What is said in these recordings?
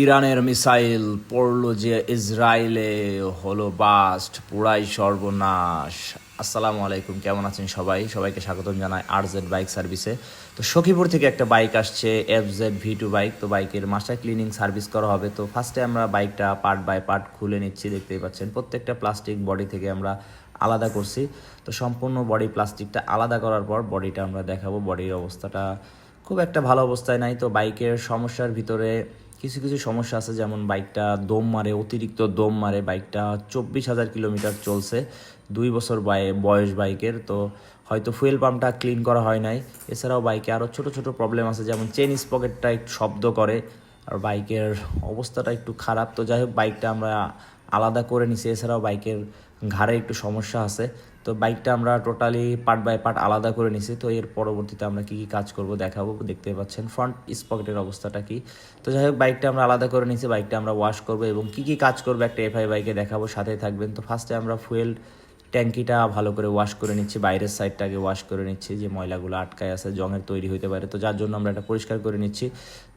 ইরানের মিসাইল পড়ল যে ইসরায়েলে হলো বাস্ট, পুরাই সর্বনাশ। আসসালামু আলাইকুম, কেমন আছেন সবাই? সবাইকে স্বাগতম জানাই আর জেড বাইক সার্ভিসে। তো সখীপুর থেকে একটা বাইক আসছে, F Z V two bike. তো বাইকের মাস্টার ক্লিনিং সার্ভিস করা হবে। তো ফার্স্টে আমরা বাইকটা পার্ট বাই পার্ট খুলে নিচ্ছি, দেখতেই পাচ্ছেন। প্রত্যেকটা প্লাস্টিক বডি থেকে আমরা আলাদা করছি। তো সম্পূর্ণ বডি প্লাস্টিকটা আলাদা করার পর বডিটা আমরা দেখাবো। বডির অবস্থাটা খুব একটা ভালো অবস্থায় নাই। তো বাইকের সমস্যার ভিতরে কিছু কিছু সমস্যা আছে, যেমন বাইকটা দম মারে, অতিরিক্ত দম মারে। বাইকটা চব্বিশ হাজার কিলোমিটার চলছে, দুই বছর বয়স বাইকের, তো হয়তো ফুয়েল পাম্পটা ক্লিন করা হয় নাই। এছাড়াও বাইকে আরও ছোট ছোট প্রবলেম আছে, যেমন চেন স্পকেটটা একটু শব্দ করে, আর বাইকের অবস্থাটা একটু খারাপ। তো যাই হোক, বাইকটা আমরা আলাদা করে নিছি। এছাড়াও বাইকের ঘাড়ে একটু সমস্যা আছে। তো বাইকটা আমরা টোটালি পার্ট বাই পার্ট আলাদা করে নিছি। তো এর পরবর্তীতে আমরা কি কি কাজ করব দেখাবো দেখতে পাচ্ছেন। ফ্রন্ট স্পকেটের অবস্থাটা কি? তো যাই হোক বাইকটা আমরা আলাদা করে নিছি বাইকটা আমরা ওয়াশ করব এবং কি কি কাজ করব একটা এফআই বাইকে দেখাবো সাথে থাকবেন। তো ফার্স্টে আমরা ফুয়েল ট্যাঙ্কিটা ভালো করে ওয়াশ করে নিচ্ছি, বাইরের সাইডটাকে ওয়াশ করে নিচ্ছি, যে ময়লাগুলো আটকায় আছে, জঙের তৈরি হতে পারে। তো যার জন্য আমরা এটা পরিষ্কার করে নিচ্ছি।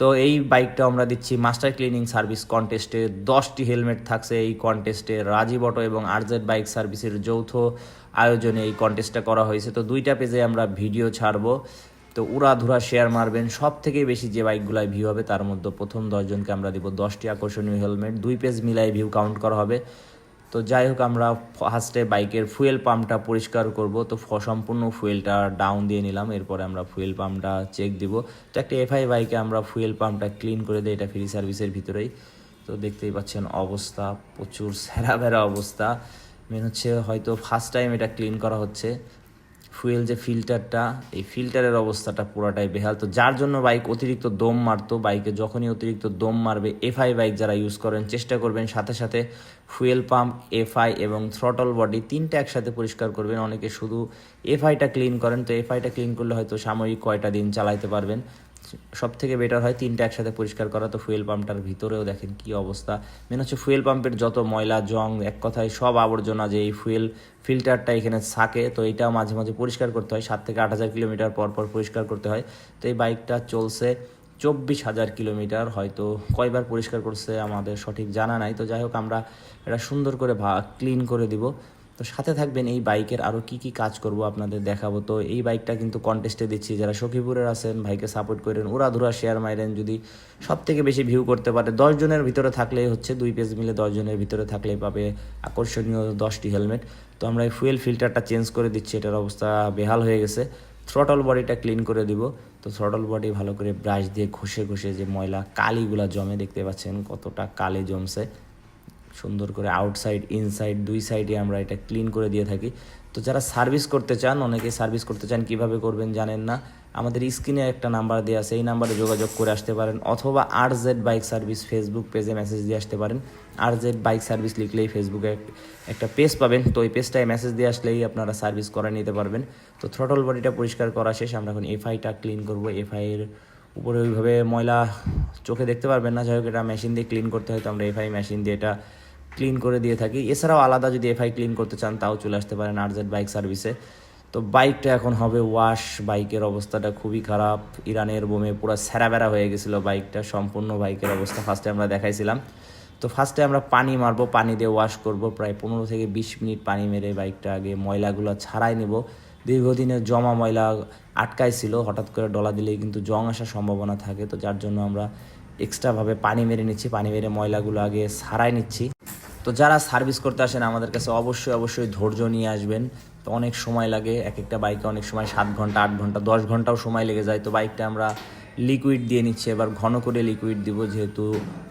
তো এই বাইকটা আমরা দিচ্ছি মাস্টার ক্লিনিং সার্ভিস কন্টেস্টে দশটি হেলমেট থাকছে এই কন্টেস্টে রাজীব অটো এবং আরজেড বাইক সার্ভিসের যৌথ আয়োজনে এই কন্টেস্টটা করা হয়েছে। তো দুইটা পেজে আমরা ভিডিও ছাড়বো। তো উড়াধুরা শেয়ার মারবেন। সব থেকে বেশি যে বাইকগুলাই ভিউ হবে, তার মধ্যে প্রথম দশজনকে আমরা দিব দশটি আকর্ষণীয় হেলমেট দুই পেজ মিলাই ভিউ কাউন্ট করা হবে। তো যাই হোক, আমরা ফার্স্টে বাইকের ফুয়েল পাম্পটা পরিষ্কার করব। তো সম্পূর্ণ ফুয়েলটা ডাউন দিয়ে নিলাম। এরপরে আমরা ফুয়েল পাম্পটা চেক দিব। তো একটা এফআই বাইকে আমরা ফুয়েল পাম্পটা ক্লিন করে দিই। এটা ফ্রি সার্ভিসের ভিতরেই। তো দেখতেই পাচ্ছেন অবস্থা, প্রচুর সেরা বেরা অবস্থা। মেন হচ্ছে হয়তো ফার্স্ট টাইম এটা ক্লিন করা হচ্ছে। ফুয়েল যে ফিল্টারটা, এই ফিল্টারের অবস্থাটা পুরাটাই বেহাল। তো যার জন্য বাইক অতিরিক্ত দম মারতো, বাইকে যখনই অতিরিক্ত দম মারবে, এফআই বাইক যারা ইউজ করেন, চেষ্টা করবেন সাথে সাথে ফুয়েল পাম্প, এফআই এবং থ্রটল বডি তিনটা একসাথে পরিষ্কার করবেন। অনেকে শুধু এফআইটা ক্লিন করেন, তো এফআইটা ক্লিন করলে হয়তো সাময়িক কয়টা দিন চালাইতে পারবেন। সব থেকে বেটার হয় তিনটা একসাথে পরিষ্কার করা। তো ফুয়েল পাম্পটার ভিতরেও দেখেন কি অবস্থা। মেন হচ্ছে ফুয়েল পাম্পের যত ময়লা, জং, এক কথায় সব আবর্জনা যে এই ফুয়েল ফিল্টারটা এখানে থাকে, তো এটা মাঝে মাঝে পরিষ্কার করতে হয়। সাত থেকে আট হাজার কিলোমিটার পর পর পরিষ্কার করতে হয়। তো এই বাইকটা চলছে চব্বিশ হাজার কিলোমিটার। হয়তো কয়বার পরিষ্কার করছে আমাদের সঠিক জানা নাই। তো যাই হোক, আমরা এটা সুন্দর করে ভা ক্লিন করে দিব। তো সাথে থাকবেন, এই বাইকের আরও কি কি কাজ করব আপনাদের দেখাবো। তো এই বাইকটা কিন্তু কন্টেস্টে দিচ্ছি। যারা সখীপুরের আছেন, ভাইকে সাপোর্ট করেন, ওরা ধুরা শেয়ার মাইরেন যদি সব থেকে বেশি ভিউ করতে পারে। দশজনের ভিতরে থাকলেই হচ্ছে, দুই পেজ মিলে দশজনের ভিতরে থাকলেই পাবে আকর্ষণীয় দশটি হেলমেট তো আমরা এই ফুয়েল ফিল্টারটা চেঞ্জ করে দিচ্ছি, এটার অবস্থা বেহাল হয়ে গেছে। থ্রটল বডিটা ক্লিন করে দিব। তো থ্রটল বডি ভালো করে ব্রাশ দিয়ে ঘষে ঘষে যে ময়লা, কালিগুলা জমে, দেখতে পাচ্ছেন কতটা কালি জমছে। সুন্দর করে আউটসাইড ইনসাইড দুই সাইডে আমরা এটা ক্লিন করে দিয়ে থাকি। তো যারা সার্ভিস করতে চান, অনেকে সার্ভিস করতে চান, কীভাবে করবেন জানেন না। আমাদের স্ক্রিনে একটা নাম্বার দেওয়া আছে, এই নাম্বারে যোগাযোগ করে আসতে পারেন, অথবা R Z bike service Facebook পেজে মেসেজ দিয়ে আসতে পারেন। আর জেড বাইক সার্ভিস লিখলেই ফেসবুকে একটা পেজ পাবেন। তো ওই পেজটায় মেসেজ দিয়ে আসলেই আপনারা সার্ভিস করে নিতে পারবেন। তো থ্রটল বডিটা পরিষ্কার করা শেষ, আমরা এখন এফআইটা ক্লিন করব। এফআইয়ের উপরে ওইভাবে ময়লা চোখে দেখতে পারবেন না। যাই হোক, এটা মেশিন দিয়ে ক্লিন করতে হয়, তো আমরা এফআই মেশিন দিয়ে এটা ক্লিন করে দিয়ে থাকি। এছাড়াও আলাদা যদি এফআই ক্লিন করতে চান, তাও চলে আসতে পারেন আরজেড বাইক সার্ভিসে তো বাইকটা এখন হবে ওয়াশ বাইকের অবস্থাটা খুবই খারাপ। ইরানের বোমে পুরো বেড়া হয়ে গেছিল বাইকটা সম্পূর্ণ বাইকের অবস্থা ফার্স্টে আমরা দেখাইছিলাম। তো ফার্স্টে আমরা পানি মারবো, পানি দিয়ে ওয়াশ করব, প্রায় পনেরো থেকে বিশ মিনিট পানি মেরে বাইকটা আগে ময়লাগুলো ছাড়াই নেব। দীর্ঘদিনের জমা ময়লা আটকাই ছিল হঠাৎ করে ডলা দিলেই কিন্তু জং আসার সম্ভাবনা থাকে। তো যার জন্য আমরা এক্সট্রাভাবে পানি মেরে নিচ্ছি, পানি মেরে ময়লাগুলো আগে সারাই নিচ্ছি। তো যারা সার্ভিস করতে আসেন, আমাদের কাছে অবশ্যই অবশ্যই ধৈর্য নিয়ে আসবেন। তো অনেক সময় লাগে এক একটা বাইকে অনেক সময় সাত ঘণ্টা, আট ঘণ্টা, দশ ঘন্টাও সময় লেগে যায়। তো বাইকটা আমরা লিকুইড দিয়ে নিচ্ছি। এবার ঘন করে লিকুইড দিব, যেহেতু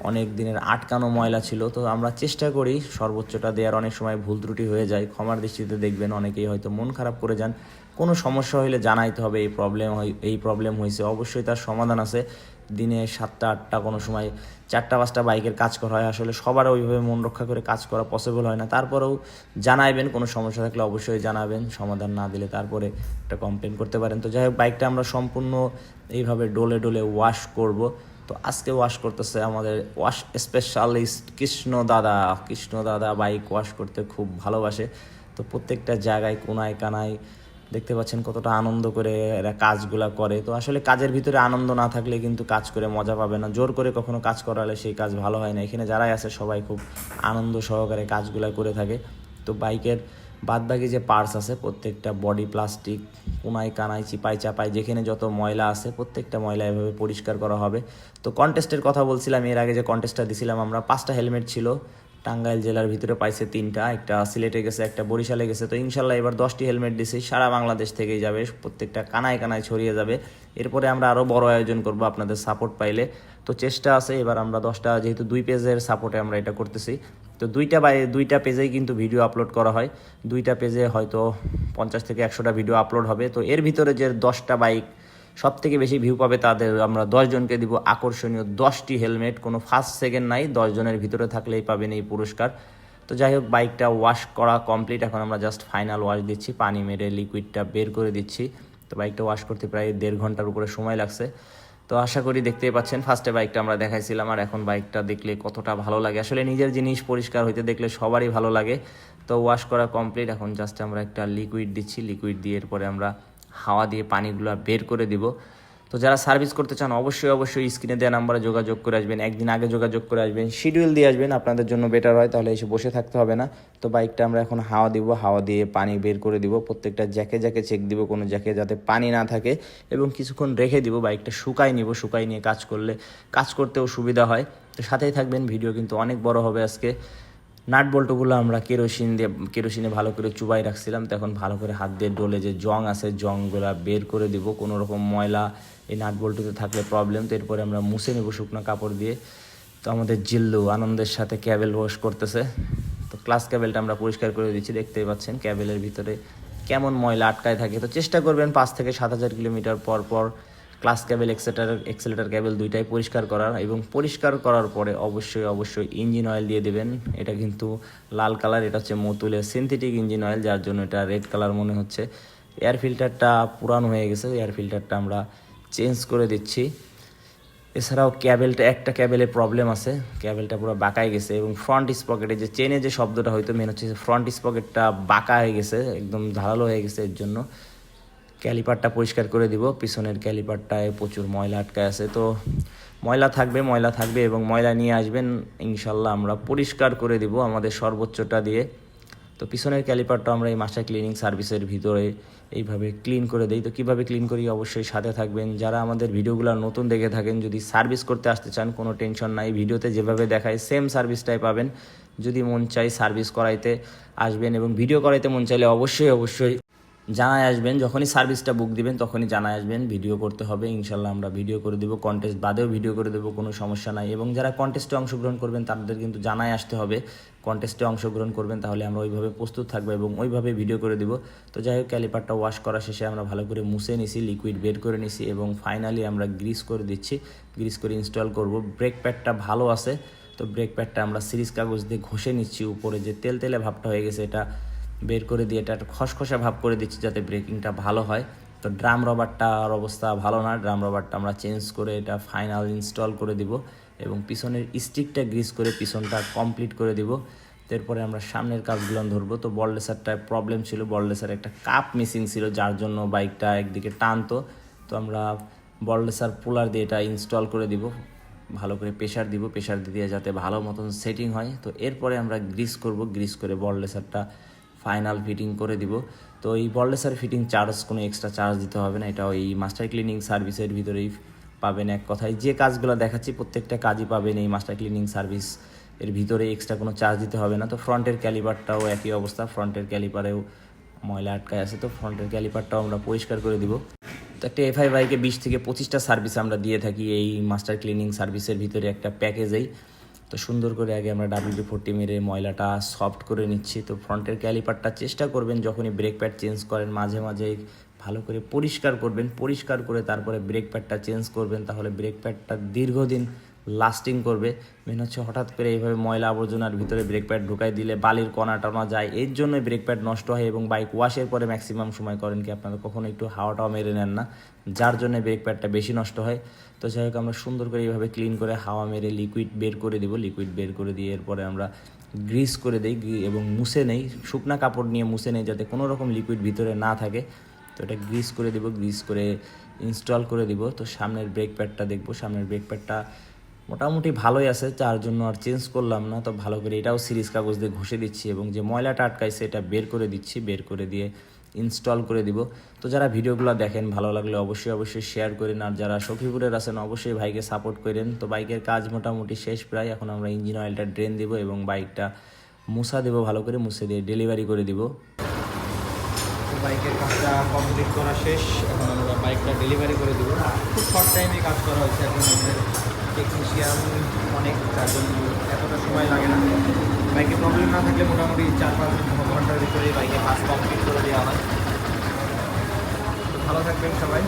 অনেক দিনের আটকানো ময়লা ছিল। তো আমরা চেষ্টা করি সর্বোচ্চটা দেওয়ার। অনেক সময় ভুল ত্রুটি হয়ে যায়। ক্ষমার দৃষ্টিতে দেখবেন, অনেকেই হয়তো মন খারাপ করে যান। কোনো সমস্যা হলে জানাইতে হবে, এই প্রবলেম এই প্রবলেম হয়েছে। অবশ্যই তার সমাধান আছে। দিনে সাতটা, আটটা কোনো সময় চারটা, পাঁচটা বাইকের কাজ করা হয়। আসলে সবার ওইভাবে মন রক্ষা করে কাজ করা পসিবল হয় না। তারপরেও জানাইবেন, কোনো সমস্যা থাকলে অবশ্যই জানাবেন। সমাধান না দিলে তারপরে একটা কমপ্লেন করতে পারেন। তো যাই হোক, বাইকটা আমরা সম্পূর্ণ এইভাবে ডোলে ডোলে ওয়াশ করব। তো আজকে ওয়াশ করতেছে আমাদের ওয়াশ স্পেশালিস্ট কৃষ্ণ দাদা। কৃষ্ণ দাদা বাইক ওয়াশ করতে খুব ভালোবাসে। তো প্রত্যেকটা জায়গায় কোনায় কানায় দেখতে পাচ্ছেন কতটা আনন্দ করে এরা কাজগুলা করে। তো আসলে কাজের ভিতরে আনন্দ না থাকলে কিন্তু কাজ করে মজা পাবে না। জোর করে কখনো কাজ করালে সেই কাজ ভালো হয় না। এখানে যারাই আছে সবাই খুব আনন্দ সহকারে কাজগুলা করে থাকে। তো বাইকের বাদবাকি যে পার্টস আছে, প্রত্যেকটা বডি প্লাস্টিক কোনায় কানায় চিপাই চাপাই যেখানে যত ময়লা আছে, প্রত্যেকটা ময়লা এভাবে পরিষ্কার করা হবে। তো কন্টেস্টের কথা বলছিলাম, এর আগে যে কন্টেস্টটা দিছিলাম, আমরা পাঁচটা হেলমেট ছিল। টাঙ্গাইল জেলার ভিতরে পাইছে তিনটা, একটা সিলেটে গেছে, একটা বরিশালে গেছে। তো ইনশাল্লাহ এবার দশটি হেলমেট দিছি, সারা বাংলাদেশ থেকেই যাবে, প্রত্যেকটা কানায় কানায় ছড়িয়ে যাবে। এরপরে আমরা আরও বড় আয়োজন করব আপনাদের সাপোর্ট পাইলে। তো চেষ্টা আছে, এবার আমরা দশটা, যেহেতু দুই পেজের সাপোর্টে আমরা এটা করতেছি। তো দুইটা বাই, দুইটা পেজেই কিন্তু ভিডিও আপলোড করা হয়। দুইটা পেজে হয়তো পঞ্চাশ থেকে একশোটা ভিডিও আপলোড হবে। তো এর ভিতরে যে দশটা বাইক সব থেকে বেশি ভিউ পাবে তাদের, আমরা দশজনকে দিব আকর্ষণীয় দশটি হেলমেট কোনো ফার্স্ট সেকেন্ড নাই দশজনের ভিতরে থাকলেই পাবেন এই পুরস্কার। তো যাই হোক বাইকটা ওয়াশ করা কমপ্লিট এখন আমরা জাস্ট ফাইনাল ওয়াশ দিচ্ছি, পানি মেরে লিকুইডটা বের করে দিচ্ছি। তো বাইকটা ওয়াশ করতে প্রায় দেড় ঘণ্টার উপরে সময় লাগছে। তো আশা করি দেখতেই পাচ্ছেন ফার্স্টে বাইকটা আমরা দেখাইছিলাম, আর এখন বাইকটা দেখলে কতটা ভালো লাগে। আসলে নিজের জিনিস পরিষ্কার হইতে দেখলে সবারই ভালো লাগে। তো ওয়াশ করা কমপ্লিট এখন জাস্ট আমরা একটা লিকুইড দিচ্ছি লিকুইড দিয়ে এরপরে আমরা হাওয়া দিয়ে পানিগুলো বের করে দিব। তো যারা সার্ভিস করতে চান, অবশ্যই অবশ্যই স্ক্রিনে দেওয়া নাম্বারে যোগাযোগ করে আসবেন। একদিন আগে যোগাযোগ করে আসবেন। শিডিউল দিয়ে আসবেন, আপনাদের জন্য বেটার হয়। তাহলে এসে বসে থাকতে হবে না। তো বাইকটা আমরা এখন হাওয়া দিব, হাওয়া দিয়ে পানি বের করে দিব। প্রত্যেকটা জ্যাকে জ্যাকে চেক দিব কোনো জ্যাকে যাতে পানি না থাকে এবং কিছুক্ষণ রেখে দিব। বাইকটা শুকাই নিব শুকাই নিয়ে কাজ করলে, কাজ করতেও সুবিধা হয়। তো সাথেই থাকবেন, ভিডিও কিন্তু অনেক বড় হবে আজকে। নাট বল্টুগুলো আমরা কেরোসিন দিয়ে, কেরোসিনে ভালো করে চুবাই রাখছিলাম, তো এখন ভালো করে হাত দিয়ে ডলে যে জং আছে, জংগুলা বের করে দিব। কোনো রকম ময়লা এই নাট বল্টুতে থাকলে প্রবলেম তো এরপরে আমরা মুছে নেব শুকনো কাপড় দিয়ে। তো আমাদের জিল্লু আনন্দের সাথে ক্যাবেল ওয়াশ করতেছে। তো ক্লাস ক্যাবেলটা আমরা পরিষ্কার করে দিচ্ছি, দেখতেই পাচ্ছেন ক্যাবেলের ভিতরে কেমন ময়লা আটকায় থাকে। তো চেষ্টা করবেন পাঁচ থেকে সাত হাজার কিলোমিটার পর পর clutch cable accelerator, accelerator cable দুইটাই পরিষ্কার করার এবং পরিষ্কার করার পরে অবশ্যই অবশ্যই ইঞ্জিন অয়েল দিয়ে দেবেন। এটা কিন্তু লাল কালার, এটা হচ্ছে মতুলের সিনথেটিক ইঞ্জিন অয়েল, যার জন্য এটা রেড কালার মনে হচ্ছে। এয়ার ফিল্টারটা পুরানো হয়ে গেছে এয়ার ফিল্টারটা আমরা চেঞ্জ করে দিচ্ছি। এছাড়াও ক্যাবেলটা একটা ক্যাবেলে প্রবলেম আছে। ক্যাবেলটা পুরো বাঁকায় গেছে এবং ফ্রন্ট স্পকেটে যে চেনে যে শব্দটা হয়তো মেন হচ্ছে ফ্রন্ট স্পকেটটা বাঁকা হয়ে গেছে, একদম ধারালো হয়ে গেছে এর জন্য। ক্যালিপারটা পরিষ্কার করে দিব। পিছনের ক্যালিপারটায় প্রচুর ময়লা আটকায় আছে। তো ময়লা থাকবে ময়লা থাকবে এবং ময়লা নিয়ে আসবেন, ইনশাল্লাহ আমরা পরিষ্কার করে দিব আমাদের সর্বোচ্চটা দিয়ে। তো পিছনের ক্যালিপারটা আমরা এই মাস্টার ক্লিনিং সার্ভিসের ভিতরে এইভাবে ক্লিন করে দেই। তো কীভাবে ক্লিন করি? অবশ্যই সাথে থাকবেন। যারা আমাদের ভিডিওগুলো নতুন দেখে থাকেন, যদি সার্ভিস করতে আসতে চান, কোনো টেনশন নাই। ভিডিওতে যেভাবে দেখায়, সেম সার্ভিসটাই পাবেন। যদি মন চাই সার্ভিস করাইতে আসবেন এবং ভিডিও করাইতে মন চাইলে অবশ্যই অবশ্যই জানায় আসবেন, যখনই সার্ভিসটা বুক দিবেন, তখনই জানায় আসবেন ভিডিও করতে হবে, ইনশাল্লাহ আমরা ভিডিও করে দেবো কন্টেস্ট বাদেও ভিডিও করে দেবো, কোনো সমস্যা নাই। এবং যারা কন্টেস্টে অংশগ্রহণ করবেন, তাদের কিন্তু জানায় আসতে হবে কন্টেস্টে অংশগ্রহণ করবেন, তাহলে আমরা ওইভাবে প্রস্তুত থাকব এবং ওইভাবে ভিডিও করে দিব। তো যাই হোক ক্যালিপারটা ওয়াশ করা শেষে আমরা ভালো করে মুছে নিছি লিকুইড বের করে নিছি এবং ফাইনালি আমরা গ্রিস করে দিচ্ছি। গ্রিস করে ইনস্টল করব। ব্রেক প্যাডটা ভালো আছে, তো ব্রেক প্যাডটা আমরা সিরিজ কাগজ দিয়ে ঘষে নিচ্ছি। উপরে যে তেল তেলে ভাবটা হয়ে গেছে, এটা বের করে দিয়ে এটা খসখসা ভাব করে দিচ্ছি যাতে ব্রেকিংটা ভালো হয়। তো ড্রাম রবারটার অবস্থা ভালো না, ড্রাম রবারটা আমরা চেঞ্জ করে এটা ফাইনাল ইনস্টল করে দিব এবং পিছনের স্টিকটা গ্রিস করে পিছনটা কমপ্লিট করে দিব। এরপরে আমরা সামনের কাজগুলো ধরবো। তো বললেসারটায় প্রবলেম ছিল বললেসার একটা কাপ মিসিং ছিল, যার জন্য বাইকটা একদিকে টানতো। তো আমরা বললেসার পুলার দিয়ে এটা ইনস্টল করে দিব। ভালো করে প্রেশার দিব প্রেশার দিয়ে যাতে ভালো মতন সেটিং হয়। তো এরপরে আমরা গ্রিস করব গ্রিস করে বললেসারটা ফাইনাল ফিটিং করে দিব। তো এই বললেসার ফিটিং চার্জ কোনো এক্সট্রা চার্জ দিতে হবে না। এটা ওই মাস্টার ক্লিনিং সার্ভিসের ভিতরেই পাবেন এক কথায়। যে কাজগুলো দেখাচ্ছি, প্রত্যেকটা কাজই পাবেন এই মাস্টার ক্লিনিং সার্ভিস এর ভিতরে এক্সট্রা কোনো চার্জ দিতে হবে না। তো ফ্রন্টের ক্যালিপারটাও একই অবস্থা। ফ্রন্টের ক্যালিপারেও ময়লা আটকায় আছে। তো ফ্রন্টের ক্যালিপারটাও আমরা পরিষ্কার করে দিব। তো একটা এফআই বাইকে বিশ থেকে পঁচিশটা সার্ভিস আমরা দিয়ে থাকি এই মাস্টার ক্লিনিং সার্ভিসের ভিতরে একটা প্যাকেজেই তো সুন্দর করে আগে আমরা ডাব্লিউডি ফোরটি মেরে ময়লাটা সফট করে নিচ্ছি। তো ফ্রন্টের ক্যালিপারটা চেষ্টা করবেন যখনই ব্রেক প্যাড চেঞ্জ করেন, মাঝে মাঝে ভালো করে পরিষ্কার করবেন, পরিষ্কার করে তারপরে ব্রেক প্যাডটা চেঞ্জ করবেন, তাহলে ব্রেক প্যাডটা দীর্ঘদিন লাস্টিং করবে। মেন হচ্ছে হঠাৎ করে এইভাবে ময়লা আবর্জনার ভিতরে ব্রেক প্যাড ঢুকাই দিলে বালির কণা টনা যায়। এর জন্যই ব্রেক প্যাড নষ্ট হয় এবং বাইক ওয়াশের পরে ম্যাক্সিমাম সময় করেন কি আপনারা কখনো একটু হাওয়াটাও মেরে নেন না, যার জন্য ব্রেক প্যাডটা বেশি নষ্ট হয়। তো যাই হোক, আমরা সুন্দর করে এইভাবে ক্লিন করে হাওয়া মেরে লিকুইড বের করে দিব। লিকুইড বের করে দিয়ে এরপরে আমরা গ্রিস করে দিই এবং মুছে নেই। শুকনা কাপড় নিয়ে মুছে নেই যাতে কোনো রকম লিকুইড ভিতরে না থাকে। তো এটা গ্রিস করে দিব গ্রিস করে ইনস্টল করে দিব। তো সামনের ব্রেক প্যাডটা দেখব। সামনের ব্রেক প্যাডটা মোটামুটি ভালোই আছে তার জন্য আর চেঞ্জ করলাম না। তো ভালো করে এটাও সিরিজ কাগজ দিয়ে ঘষে দিচ্ছি এবং যে ময়লাটা আটকাইছে এটা বের করে দিচ্ছি, বের করে দিয়ে ইনস্টল করে দিব। তো যারা ভিডিওগুলো দেখেন, ভালো লাগলে অবশ্যই অবশ্যই শেয়ার করেন। আর যারা সখীপুরের আছেন, অবশ্যই বাইকে সাপোর্ট করেন। তো বাইকের কাজ মোটামুটি শেষ প্রায়। এখন আমরা ইঞ্জিন অয়েলটা ড্রেন দিব এবং বাইকটা মুছা দেবো ভালো করে, মুছে দিয়ে ডেলিভারি করে দিব। বাইকের কাজটা কমপ্লিট করা শেষ। এখন আমরা বাইকটা ডেলিভারি করে দেবো। খুব শর্ট টাইমে কাজ করা হচ্ছে এখন আমাদের টেকনিশিয়ান অনেক, তার জন্য এতটা সময় লাগে না। বাইকে প্রবলেম না থাকলে মোটামুটি চার পাঁচ ঘণ্টার ভিতরে বাইকে কাজ কমপ্লিট করে দেওয়া হয়। ভালো থাকবেন সবাই।